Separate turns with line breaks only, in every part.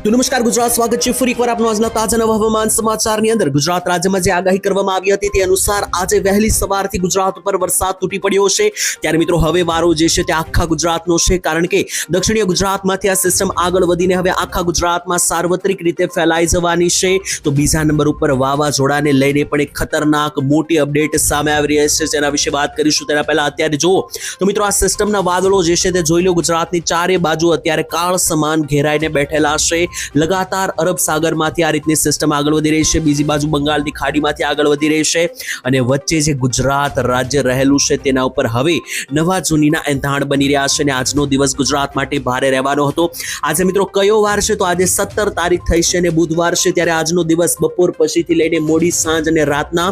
નમસ્કાર, ગુજરાત સ્વાગત છે ફરી એકવાર આપનું આજના તાજા નવા હવામાન સમાચારની અંદર. ગુજરાત રાજ્યમાં જે આગાહી કરવામાં આવી હતી તે અનુસાર આજે વહેલી સવારથી ગુજરાત ઉપર વરસાદ તૂટી પડ્યો છે. ત્યારે મિત્રો, હવે વારો જે છે તે આખા ગુજરાતનો છે, કારણ કે દક્ષિણીય ગુજરાતમાંથી આ સિસ્ટમ આગળ વધીને હવે આખા ગુજરાતમાં સાર્વત્રિક રીતે ફેલાઈ જવાની છે. તો બીજા નંબર ઉપર વાવાઝોડાને લઈને પણ એક ખતરનાક મોટી અપડેટ સામે આવી રહી છે. જેના વિશે વાત કરીશું તેના પહેલા અત્યારે જુઓ. તો મિત્રો, આ સિસ્ટમના વાદળો જે છે તે જોઈ લો, ગુજરાતની ચારે બાજુ અત્યારે કાળ સમાન ઘેરાઈને બેઠેલા છે. લગાતાર અરબ સાગરમાંથી આ રીતની સિસ્ટમ આગળ વધી રહી છે. બીજી બાજુ બંગાળની ખાડીમાંથી આગળ વધી રહી છે અને વચ્ચે જે ગુજરાત રાજ્ય રહેલું છે તેના ઉપર હવે નવા જૂનીના એંધાણ બની રહ્યા છે અને આજનો દિવસ ગુજરાત માટે ભારે રહેવાનો હતો. આજે મિત્રો કયો વાર છે? તો આજે સત્તર તારીખ થઈ છે અને બુધવાર છે ત્યારે આજનો દિવસ બપોર પછીથી લઈને મોડી સાંજ અને રાતના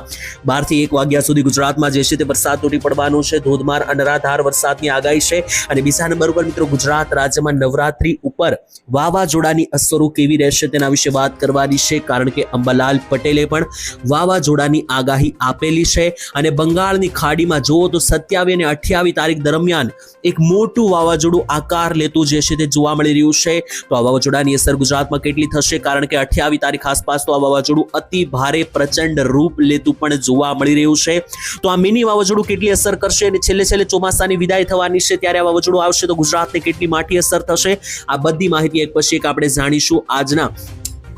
બારથી એક વાગ્યા સુધી ગુજરાતમાં જે છે તે વરસાદ તૂટી પડવાનો છે. ધોધમાર અનરાધાર વરસાદની આગાહી છે અને બીજા નંબર ઉપર મિત્રો ગુજરાત રાજ્યમાં નવરાત્રી ઉપર વાવાઝોડાની અસરો કેવી રહેશે તેના વિશે વાત કરવાની છે, કારણ કે અંબાલાલ પટેલે પણ વાવાઝોડાની આગાહી આપેલી છે. અને બંગાળની ખાડીમાં જુઓ તો સત્યાવી અને અઠ્યાવી તારીખ દરમિયાન એક મોટું વાવાઝોડું આકાર લેતું જે છે તે જોવા મળી રહ્યું છે. તો આ વાવાઝોડાની અસર ગુજરાતમાં કેટલી થશે? કારણ કે અઠ્યાવી તારીખ આસપાસ તો આ વાવાઝોડું અતિ ભારે પ્રચંડ રૂપ લેતું પણ જોવા મળી રહ્યું છે. તો આ મિની વાવાઝોડું કેટલી અસર કરશે? અને છેલ્લે છેલ્લે ચોમાસાની વિદાય થવાની છે. ત્યારે આ વાવાઝોડું આવશે તો ગુજરાતને કેટલી માઠી અસર થશે? આ બધી માહિતી એક પછી એક આપણે જાણીશું આજના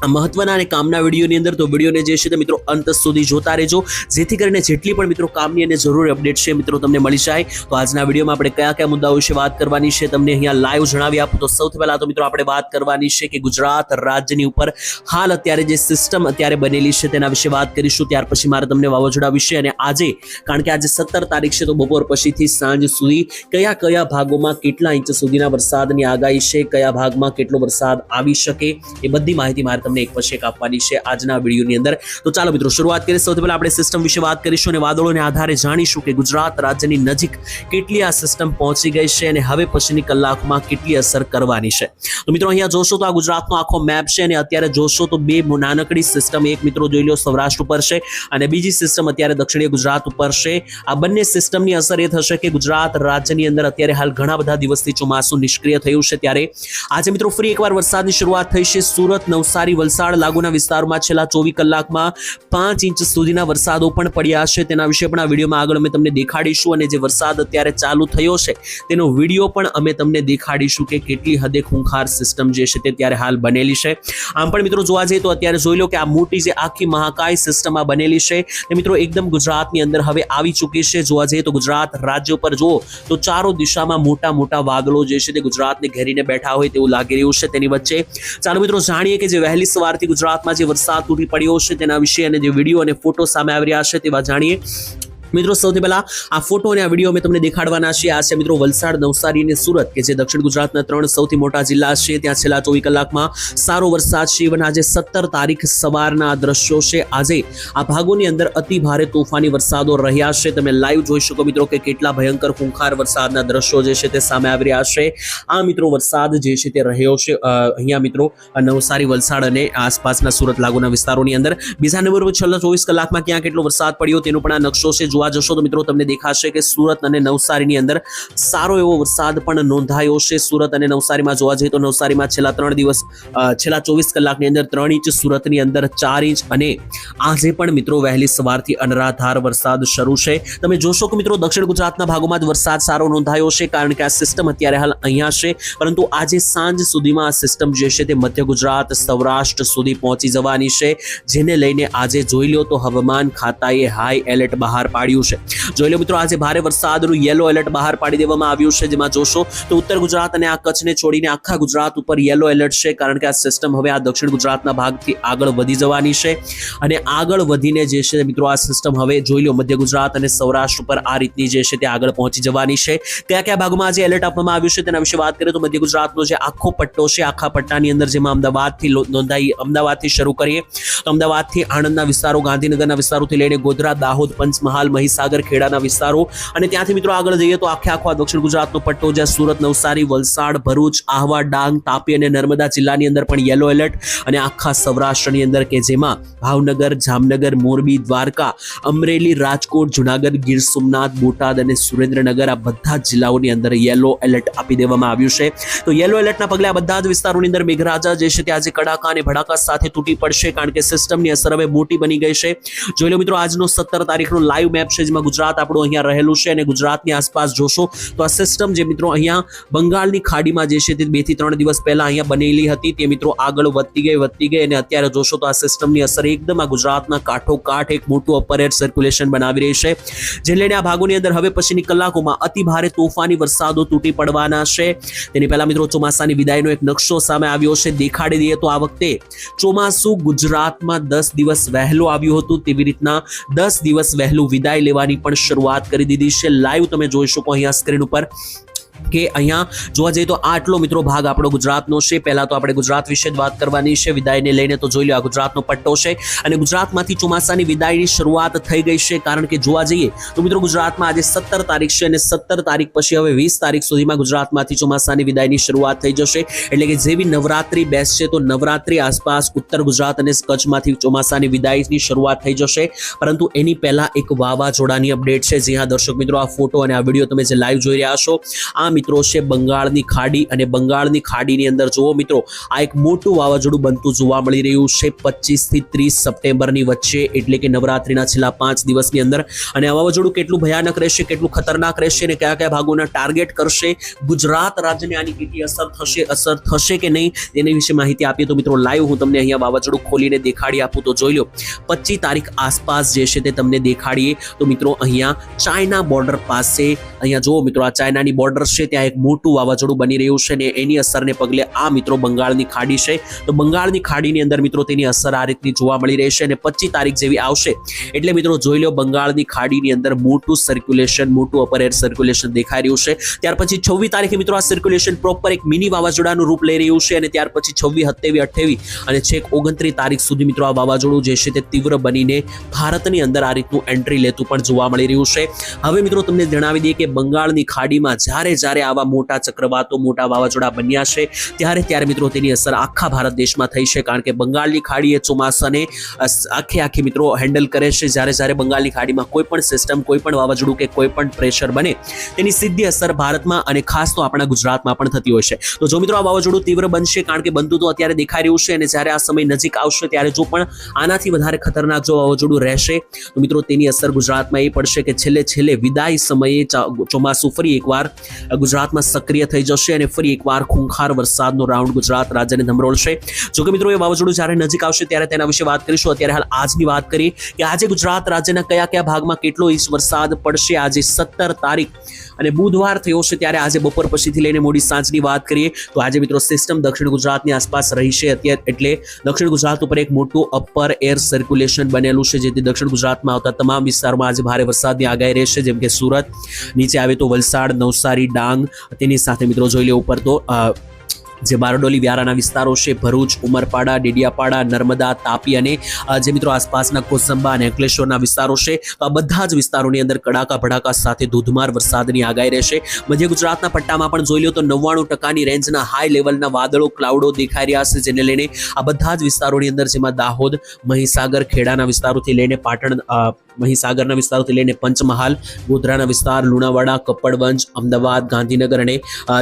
મહત્વના અને કામના વિડીયોની અંદર તો વિડીયોને જે છે તે મિત્રો અંત સુધી જોતા રહેજો. જેથી કરીને જેટલી પણ મિત્રો કામની અને જરૂરી અપડેટ છે મિત્રો તમને મળી જાય. તો આજના વિડીયોમાં આપણે કયા કયા મુદ્દાઓ વિશે વાત કરવાની છે તમને અહીંયા લાઈવ જણાવી આપું. તો સૌથી પહેલા તો મિત્રો આપણે વાત કરવાની છે કે ગુજરાત રાજ્યની ઉપર હાલ અત્યારે જે સિસ્ટમ અત્યારે બનેલી છે તેના વિશે વાત કરીશું. ત્યાર પછી મારે તમને વાવાઝોડા વિશે અને આજે કારણ કે આજે સત્તર તારીખ છે તો બપોર પછીથી સાંજ સુધી કયા કયા ભાગોમાં કેટલા ઇંચ સુધીના વરસાદની આગાહી છે, કયા ભાગમાં કેટલો વરસાદ આવી શકે એ બધી માહિતી મારે તમને એક પછી એક આપવાની છે આજના વિડીયોની અંદર. તો ચાલો મિત્રો, શરૂઆત કરીએ. સૌથી પહેલા આપણે સિસ્ટમ વિશે વાત કરીશું અને વાદળોને આધારે જાણીશું કે ગુજરાત રાજ્યની નજીક કેટલી આ સિસ્ટમ પહોંચી ગઈ છે અને હવે પછીની કલાકમાં કેટલી અસર કરવાની છે. તો મિત્રો, અહીંયા જોશો તો આ ગુજરાતનો આખો મેપ છે અને અત્યારે જોશો તો બે નાનકડી સિસ્ટમ એક મિત્રો જોઈ લો સૌરાષ્ટ્ર ઉપર છે અને બીજી સિસ્ટમ અત્યારે દક્ષિણીય ગુજરાત ઉપર છે. આ બંને સિસ્ટમની અસર એ થશે કે ગુજરાત રાજ્યની અંદર અત્યારે હાલ ઘણા બધા દિવસથી ચોમાસું નિષ્ક્રિય થયું છે ત્યારે. આજે મિત્રો, ફરી એકવાર વરસાદની શરૂઆત થઈ છે. સુરત, નવસારી વલસાડ લાગુના વિસ્તારમાં છેલ્લા ચોવીસ કલાકમાં પાંચ ઇંચ સુધીના વરસાદો પણ પડ્યા છે. તેના વિશે પણ આ વિડીયોમાં આગળ અમે તમને દેખાડીશું અને જે વરસાદ અત્યારે ચાલુ થયો છે, તેનો વીડિયો પણ અમે તમને દેખાડીશું કે કેટલી હદે ખૂંખાર સિસ્ટમ જે છે તે ત્યારે હાલ બનેલી છે. આમ પણ મિત્રો જોવા જઈએ તો અત્યારે જોઈ લો કે આ મોટી જે આખી મહાકાય સિસ્ટમ આ બનેલી છે તે મિત્રો એકદમ ગુજરાતની અંદર હવે આવી ચૂકી છે. જોવા જઈએ તો ગુજરાત રાજ્ય પર જુઓ તો ચારો દિશામાં મોટા મોટા વાદળો જે છે તે ગુજરાતને ઘેરીને બેઠા હોય તેવું લાગી રહ્યું છે. તેની વચ્ચે ચાલો મિત્રો જાણીએ કે જે વહેલી સવારથી ગુજરાતમાં જે વરસાદ તૂટી પડ્યો છે તેના વિશે અને જે વીડિયો અને ફોટો સામે આવી રહ્યા છે તેવા જાણીએ. મિત્રો, સૌથી પહેલા આ ફોટો અને આ વીડિયો અમે તમને દેખાડવાના છીએ. આ છે મિત્રો વલસાડ, નવસારી અને સુરત, કે જે દક્ષિણ ગુજરાતના ત્રણ સૌથી મોટા જિલ્લા છે. ત્યાં છેલ્લા ચોવીસ કલાકમાં સારો વરસાદ છે. ઇવન આજે સત્તર તારીખ સવારના દ્રશ્યો છે. આજે આ ભાગોની અંદર અતિ ભારે તોફાની વરસાદો રહ્યા છે. તમે લાઈવ જોઈ શકો મિત્રો કે કેટલા ભયંકર ખૂંખાર વરસાદના દ્રશ્યો જે છે તે સામે આવી રહ્યા છે. આ મિત્રો વરસાદ જે છે તે રહ્યો છે. અહીંયા મિત્રો નવસારી, વલસાડ અને આસપાસના સુરત લાગુના વિસ્તારોની અંદર. બીજા નંબર પર છેલ્લા ચોવીસ કલાકમાં ક્યાં કેટલો વરસાદ પડ્યો તેનો પણ આ નકશો છે. જોવા જશો તો મિત્રો તમને દેખાશે કે સુરત અને નવસારીની અંદર સારો એવો વરસાદ પણ નોંધાયો છે. સુરત અને નવસારીમાં જોવા જઈએ તો નવસારીમાં છેલ્લા ત્રણ દિવસ છેલ્લા ચોવીસ કલાકની અંદર ત્રણ ઇંચ સુરતની અંદર ચાર ઇંચ અને આજે પણ મિત્રો વહેલી સવારથી અનરાધાર વરસાદ શરૂ છે. તમે જોશો કે મિત્રો દક્ષિણ ગુજરાતના ભાગોમાં જ વરસાદ સારો નોંધાયો છે કારણ કે આ સિસ્ટમ અત્યારે હાલ અહીંયા છે. પરંતુ આજે સાંજ સુધીમાં આ સિસ્ટમ જે છે તે મધ્ય ગુજરાત, સૌરાષ્ટ્ર સુધી પહોંચી જવાની છે. જેને લઈને આજે જોઈ લો તો હવામાન ખાતાએ હાઈ એલર્ટ બહાર પાડ્યું છે. જોઈ લો મિત્રો, આજે ભારે વરસાદનું યેલો એલર્ટ બહાર પાડી દેવામાં આવ્યું છે. જેમાં જોશો તો ઉત્તર ગુજરાત અને આ કચ્છને છોડીને આખા ગુજરાત ઉપર યેલો એલર્ટ છે, કારણ કે આ સિસ્ટમ હવે આ દક્ષિણ ગુજરાતના ભાગથી આગળ વધી જવાની છે. અને આગળ વધીને જે છે મિત્રો, આ સિસ્ટમ હવે જોઈ લો મધ્ય ગુજરાત અને સૌરાષ્ટ્ર ઉપર આ રીતની જે છે તે આગળ પહોંચી જવાની છે. કયા કયા ભાગમાં આજે એલર્ટ આપવામાં આવ્યું છે તેના વિશે વાત કરીએ તો મધ્ય ગુજરાતનો જે આખો પટ્ટો છે, આખા પટ્ટાની અંદર જેમાં અમદાવાદથી નોંધાઈ અમદાવાદથી શરૂ કરીએ. તો અમદાવાદથી આણંદના વિસ્તારો, ગાંધીનગરના વિસ્તારોથી લઈને ગોધરા, દાહોદ, પંચમહાલ મહીસાગર ખેડાના વિસ્તારો. અને ત્યાંથી મિત્રો આગળ જઈએ તો આખે આખો દક્ષિણ ગુજરાતનો પટ્ટો જ્યાં સુરત, નવસારી, વલસાડ, ભરૂચ, આહવા, ડાંગ, તાપી અને નર્મદા જિલ્લાની અંદર પણ યલો એલર્ટ અને આખા સૌરાષ્ટ્રની અંદર કે જેમાં ભાવનગર, જામનગર, મોરબી, દ્વારકા, અમરેલી, રાજકોટ, જુનાગઢ, ગીર સોમનાથ, બોટાદ અને સુરેન્દ્રનગર આ બધા જ જિલ્લાઓની અંદર યલો એલર્ટ આપી દેવામાં આવ્યું છે. તો યલો એલર્ટના પગલે આ બધા જ વિસ્તારોની અંદર મેઘરાજા જે છે તે આજે કડાકા અને ભડાકા સાથે તૂટી પડશે, કારણ કે સિસ્ટમની અસર હવે મોટી બની ગઈ છે. જોઈ લો મિત્રો, આજનો સત્તર તારીખનો લાઈવ મેપ છે, જેમાં ગુજરાત આપણું અહીંયા રહેલું છે અને ગુજરાતની આસપાસ જોશો તો આ સિસ્ટમ જે મિત્રો અહીંયા બંગાળની ખાડીમાં જે છે તે બેથી ત્રણ દિવસ પહેલા અહીંયા બનેલી હતી, તે મિત્રો આગળ વધતી ગઈ વધતી ગઈ અને અત્યારે જોશો તો આ સિસ્ટમની અસર એકદમ આ ગુજરાતના કાંઠો કાંઠ એક મોટું અપર એર સર્ક્યુલેશન બનાવી રહી છે, જે લઈને આ ભાગોની અંદર હવે પછીની કલાકોમાં અતિ ભારે તોફાની વરસાદો તૂટી પડવાના છે. તેની પહેલા મિત્રો ચોમાસાની વિદાયનો એક નકશો સામે આવ્યો છે, દેખાડી દઈએ તો આ વખતે ચોમાસું ગુજરાતમાં દસ દિવસ વહેલું આવ્યું હતું, તેવી રીતના દસ દિવસ વહેલું વિદાય લેવાની પણ શરૂઆત કરી દીધી છે. લાઈવ તમે જોઈ શકો અહીંયા સ્ક્રીન ઉપર. કે અહીંયા જોવા જઈએ તો આટલો મિત્રો ભાગ આપણો ગુજરાતનો છે. પહેલાં તો આપણે ગુજરાત વિશે જ વાત કરવાની છે. વિદાયને લઈને તો જોઈ લો આ ગુજરાતનો પટ્ટો છે અને ગુજરાતમાંથી ચોમાસાની વિદાયની શરૂઆત થઈ ગઈ છે. કારણ કે જોવા જઈએ તો મિત્રો ગુજરાતમાં આજે સત્તર તારીખ છે અને સત્તર તારીખ પછી હવે વીસ તારીખ સુધીમાં ગુજરાતમાંથી ચોમાસાની વિદાયની શરૂઆત થઈ જશે. એટલે કે જેવી નવરાત્રી બેસશે તો નવરાત્રી આસપાસ ઉત્તર ગુજરાત અને કચ્છમાંથી ચોમાસાની વિદાયની શરૂઆત થઈ જશે. પરંતુ એની પહેલાં એક વાવાઝોડાની અપડેટ છે. જી હા, દર્શક મિત્રો, આ ફોટો અને આ વીડિયો તમે જે લાઈવ જોઈ રહ્યા છો, આ મિત્રો, છે બંગાળની ખાડી અને બંગાળની ખાડીની અંદર જુઓ મિત્રો, આ એક મોટું વાવાઝોડું બનતું જોવા મળી રહ્યું છે પચીસથી ત્રીસ સપ્ટેમ્બરની વચ્ચે, એટલે કે નવરાત્રીના છેલ્લા પાંચ દિવસની અંદર. અને આ વાવાઝોડું કેટલું ભયાનક રહેશે, કેટલું ખતરનાક રહેશે અને કયા કયા ભાગોના ટાર્ગેટ કરશે, ગુજરાત રાજ્યને આની કેટલી અસર થશે અસર થશે કે નહીં, તેની વિશે માહિતી આપીએ તો મિત્રો લાઈવ હું તમને અહીંયા વાવાઝોડું ખોલીને દેખાડી આપું તો જોઈ લો. પચીસ તારીખ આસપાસ જે છે તે તમને દેખાડીએ. તો મિત્રો, અહીંયા ચાઇના બોર્ડર પાસે, અહીંયા જુઓ મિત્રો, આ ચાઇનાની બોર્ડર છે. ત્યાં એક મોટું વાવાઝોડું બની રહ્યું છે ને એની અસરને પગલે આ મિત્રો બંગાળની ખાડી છે. તો બંગાળની ખાડીની અંદર મિત્રો તેની અસર આ રીતની જોવા મળી રહી છે અને પચીસ તારીખ જેવી આવશે. એટલે મિત્રો જોઈ લો બંગાળની ખાડીની અંદર મોટું સર્ક્યુલેશન મોટું અપર એર સર્ક્યુલેશન દેખાઈ રહ્યું છે. ત્યાર પછી છવ્વીસ તારીખે મિત્રો આ સર્ક્યુલેશન પ્રોપર એક મિની વાવાઝોડાનું રૂપ લઈ રહ્યું છે અને ત્યાર પછી છવ્વીસ, સત્યાવીસ, અઠ્યાવીસ અને છેક ઓગણત્રીસ તારીખ સુધી મિત્રો આ વાવાઝોડું જે છે તે તીવ્ર બનીને ભારતની અંદર આ રીતનું એન્ટ્રી લેતું પણ જોવા મળી રહ્યું છે. હવે મિત્રો તમને જણાવી દઈએ કે બંગાળની ખાડીમાં જ્યારે જ્યારે આવા મોટા ચક્રવાતો, મોટા વાવાઝોડા બન્યા છે, ત્યારે ત્યારે મિત્રો તેની અસર આખા ભારત દેશમાં થઈ છે, કારણ કે બંગાળની ખાડી એ ચોમાસાને આખે આખી મિત્રો હેન્ડલ કરે છે, જ્યારે જ્યારે બંગાળની ખાડીમાં કોઈ પણ સિસ્ટમ કોઈ પણ વાવાઝોડું કે કોઈ પણ પ્રેશર બને, તેની સીધી અસર ભારતમાં અને ખાસ તો આપણા ગુજરાતમાં પણ થતી હોય છે. તો જો મિત્રો આ વાવાઝોડું તીવ્ર બનશે, કારણ કે બનતું તો અત્યારે દેખાઈ રહ્યું છે અને જ્યારે આ સમય નજીક આવશે, ત્યારે જો પણ આનાથી વધારે ખતરનાક જો વાવાઝોડું રહેશે, તો મિત્રો તેની અસર ગુજરાતમાં એ પડશે કે છેલ્લે છેલ્લે વિદાય સમયે ચોમાસું ફરી એકવાર ગુજરાતમાં સક્રિય થઈ જશે અને ફરી એકવાર ખૂંખાર વરસાદનો રાઉન્ડ ગુજરાત રાજ્યને ધમરોળશે જોકે મિત્રો, એ વાવાઝોડું જ્યારે નજીક આવશે ત્યારે તેના વિશે વાત કરીશું. અત્યારે હાલ આજની વાત કરીએ કે આજે ગુજરાત રાજ્યના કયા કયા ભાગમાં કેટલો ઇંચ વરસાદ પડશે? આજે સત્તર તારીખ અને બુધવાર થયો છે ત્યારે આજે બપોર પછીથી લઈને મોડી સાંજની વાત કરીએ તો આજે મિત્રો સિસ્ટમ દક્ષિણ ગુજરાતની આસપાસ રહી છે અત્યારે એટલે દક્ષિણ ગુજરાત ઉપર એક મોટું અપર એર સર્ક્યુલેશન બનેલું છે, જેથી દક્ષિણ ગુજરાતમાં આવતા તમામ વિસ્તારમાં આજે ભારે વરસાદની આગાહી રહેશે. જેમ કે સુરત, નીચે આવે તો વલસાડ, નવસારી ડાંગ. તેની સાથે મિત્રો જોઈ લે ઉપર તો જે બારડોલી વ્યારાના વિસ્તારો છે, ભરૂચ, ઉમરપાડા, ડેડિયાપાડા, નર્મદા, તાપી અને જે મિત્રો આસપાસના કોસંબા અને અંકલેશ્વરના વિસ્તારો છે, તો આ બધા જ વિસ્તારોની અંદર કડાકા ભડાકા સાથે ધોધમાર વરસાદની આગાહી રહેશે. મધ્ય ગુજરાતના પટ્ટામાં પણ જોઈ લો તો નવ્વાણું ટકાની રેન્જના હાઈ લેવલના વાદળો ક્લાઉડો દેખાઈ રહ્યા છે, જેને લઈને આ બધા જ વિસ્તારોની અંદર જેમાં દાહોદ, મહીસાગર, ખેડાના વિસ્તારોથી લઈને પાટણ મહીસાગરના વિસ્તારોથી લઈને પંચમહાલ, ગોધરાના વિસ્તાર, લુણાવાડા, કપ્પડવંજ, અમદાવાદ, ગાંધીનગર અને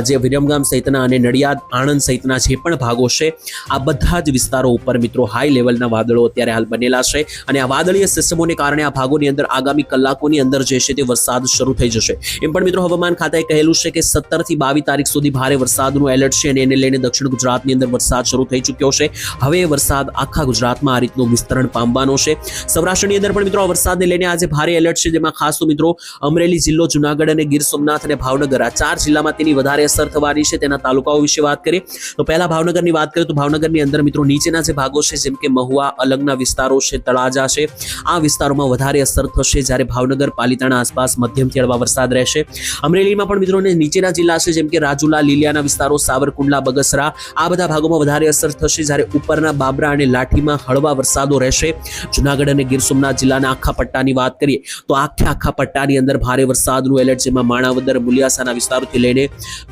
જે વિરમગામ સહિતના અને નડિયાદ, આણંદ સહિતના જે પણ ભાગો છે, આ બધા જ વિસ્તારો ઉપર મિત્રો હાઈ લેવલના વાદળો અત્યારે હાલ બનેલા છે અને આ વાદળીય સિસ્ટમોને કારણે આ ભાગોની અંદર આગામી કલાકોની અંદર જે છે તે વરસાદ શરૂ થઈ જશે. એમ પણ મિત્રો હવામાન ખાતાએ કહેલું છે કે સત્તરથી બાવીસ તારીખ સુધી ભારે વરસાદનું એલર્ટ છે અને એને લઈને દક્ષિણ ગુજરાતની અંદર વરસાદ શરૂ થઈ ચૂક્યો છે. હવે વરસાદ આખા ગુજરાતમાં આ રીતનું વિસ્તરણ પામવાનો છે. સૌરાષ્ટ્રની અંદર પણ મિત્રો આ વરસાદને લઈને આજે ભારે એલર્ટ છે. જેમાં ખાસ તો મિત્રો અમરેલી જિલ્લો, જુનાગઢ અને ગીર સોમનાથ અને ભાવનગર આ ચાર જિલ્લામાં તેની વધારે અસર થવાની છે. તેના તાલુકાઓ વિશે વાત કરીએ. તો પહેલા ભાવનગરની વાત કરીએ તો ભાવનગરની અંદર મિત્રો નીચેના જે ભાગો છે, જેમ કે મહુવા, અલગના વિસ્તારો છે, તળાજા છે, આ વિસ્તારોમાં વધારે અસર થશે જ્યારે ભાવનગર, પાલિતાણા આસપાસ મધ્યમથી હળવા વરસાદ રહેશે. અમરેલીમાં પણ મિત્રોને નીચેના જિલ્લા છે, જેમ કે રાજુલા, લીલિયાના વિસ્તારો, સાવરકુંડલા, બગસરા, આ બધા ભાગોમાં વધારે અસર થશે જ્યારે ઉપરના બાબરા અને લાઠીમાં હળવા વરસાદો રહેશે. જુનાગઢ અને ગીર સોમનાથ જિલ્લાના આખા પટ્ટાની વાત કરીએ, તો આખે આખા પટ્ટાની અંદર ભારે વરસાદનું એલર્ટ જેમાં માણાવદર મુલિયાસાના વિસ્તારોથી લઈને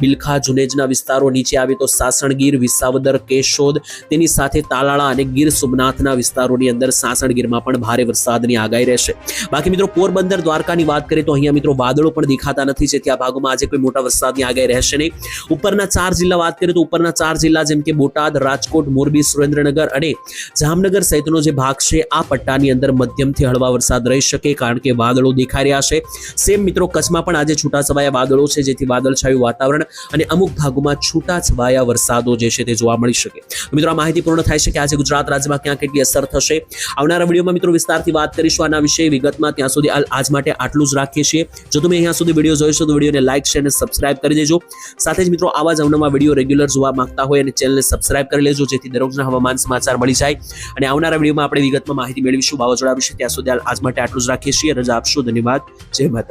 બિલખા, જુનેજના વિસ્તારો નીચે આવે તો સાસણગીર, વિસાવદર, કેશોદ, તેની સાથે તાલાળા અને ગીર સોમનાથના વિસ્તારોની અંદર સાસણગીરમાં પણ ભારે વરસાદની આગાહી રહેશે. બાકી મિત્રો, પોરબંદર, દ્વારકાની વાત કરીએ તો અહીંયા મિત્રો વાદળો પણ દેખાતા નથી, જેથી આ ભાગોમાં આજે કોઈ મોટા વરસાદની આગાહી રહેશે નહીં. ઉપરના ચાર જિલ્લા વાત કરીએ તો ઉપરના ચાર જિલ્લા જેમ કે બોટાદ, રાજકોટ, મોરબી, સુરેન્દ્રનગર અને જામનગર સહિતનો જે ભાગ છે, આ પટ્ટાની અંદર મધ્યમથી હળવા વરસાદ રહી શકે કારણ કે વાદળો દેખાઈ રહ્યા છે. સેમ મિત્રો, કચ્છમાં પણ આજે છૂટાછવાયા વાદળો છે, જેથી વાદળછાયું વાતાવરણ અને અમુક ભાગોમાં છૂટાછવાયા વરસાદો જે છે તે જોવા મળી શકે. મિત્રો, આ માહિતી પૂર્ણ થાય છે કે આજે ગુજરાત રાજ્યમાં ક્યાં કેટલી અસર થશે? આવનારા વિડીયોમાં મિત્રો વિસ્તારથી વાત કરીશું આના વિશે. વિગતમાં ત્યાં સુધી આજ માટે આટલું જ રાખીએ છીએ. જો તમે અહીંયા સુધી વીડિયો જોઈશો તો વિડીયોને લાઇક શેર અને સબસ્ક્રાઇબ કરી દેજો. સાથે જ મિત્રો, આવા જ અવનવા વીડિયો રેગ્યુલર જોવા માંગતા હોય અને ચેનલને સબસ્ક્રાઇબ કરી લેજો, જેથી દરરોજના હવામાન સમાચાર મળી જાય. અને આવનારા વિડીયોમાં આપણે વિગતમાં માહિતી મેળવીશું. વાવાઝોડા વિશે ત્યાં સુધી આજ આજ માટે આટલું જ રાખીએ છીએ. રજા આપશો. ધન્યવાદ. જય માતા